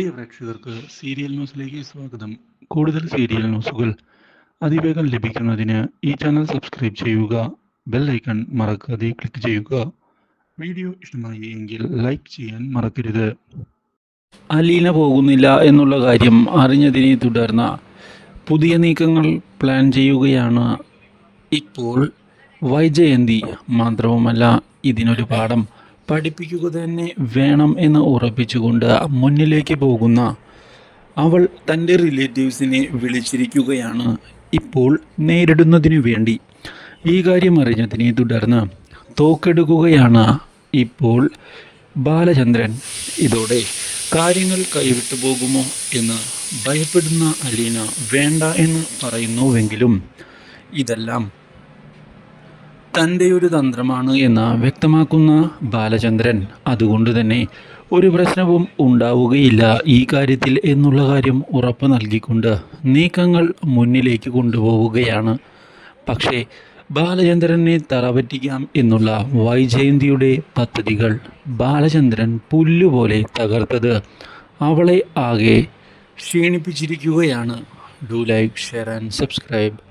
പ്രിയ പ്രേക്ഷകർക്ക് സീരിയൽ ന്യൂസിലേക്ക് സ്വാഗതം. കൂടുതൽ സീരിയൽ ന്യൂസുകൾ അതിവേഗം ലഭിക്കുന്നതിന് ഈ ചാനൽ സബ്സ്ക്രൈബ് ചെയ്യുക ബെൽ ഐക്കൺ മറക്കാതെ ക്ലിക്ക് ചെയ്യുക. വീഡിയോ ഇഷ്ടമായി എങ്കിൽ ലൈക്ക് ചെയ്യാൻ മറക്കരുത്. അലീന പോകുന്നില്ല എന്നുള്ള കാര്യം അറിഞ്ഞതിനെ തുടർന്ന് പുതിയ നീക്കങ്ങൾ പ്ലാൻ ചെയ്യുകയാണ്. ഇപ്പോൾ വൈജയന്തി മാത്രവുമല്ല ഇതിനൊരു പാഠം. പഠിപ്പിക്കുക തന്നെ വേണം എന്ന് ഉറപ്പിച്ചുകൊണ്ട് മുന്നിലേക്ക് പോകുന്ന അവൾ തന്റെ റിലേറ്റീവ്സിനെ വിളിച്ചിരിക്കുകയാണ്. ഇപ്പോൾ നേരിടുന്നതിനു വേണ്ടി. ഈ കാര്യം അറിഞ്ഞതിനെ തുടർന്ന് തോക്കെടുക്കുകയാണ് ഇപ്പോൾ ബാലചന്ദ്രൻ. ഇതോടെ കാര്യങ്ങൾ കൈവിട്ടു പോകുമോ എന്ന് ഭയപ്പെടുന്ന അലീന വേണ്ട എന്ന് പറയുന്നുവെങ്കിലും ഇതെല്ലാം തന്റെ ഒരു തന്ത്രമാണ് എന്ന് വ്യക്തമാക്കുന്ന ബാലചന്ദ്രൻ. അതുകൊണ്ട് തന്നെ ഒരു പ്രശ്നവും ഉണ്ടാവുകയില്ല ഈ കാര്യത്തിൽ എന്നുള്ള കാര്യം ഉറപ്പ് നൽകിക്കൊണ്ട് നീക്കങ്ങൾ മുന്നിലേക്ക് കൊണ്ടുപോവുകയാണ്. പക്ഷേ ബാലചന്ദ്രനെ തറപറ്റിക്കാം എന്നുള്ള വൈജയന്തിയുടെ പദ്ധതികൾ ബാലചന്ദ്രൻ പുല്ലുപോലെ തകർത്തത് അവളെ ആകെ ക്ഷീണിപ്പിച്ചിരിക്കുകയാണ്. Do like share and subscribe.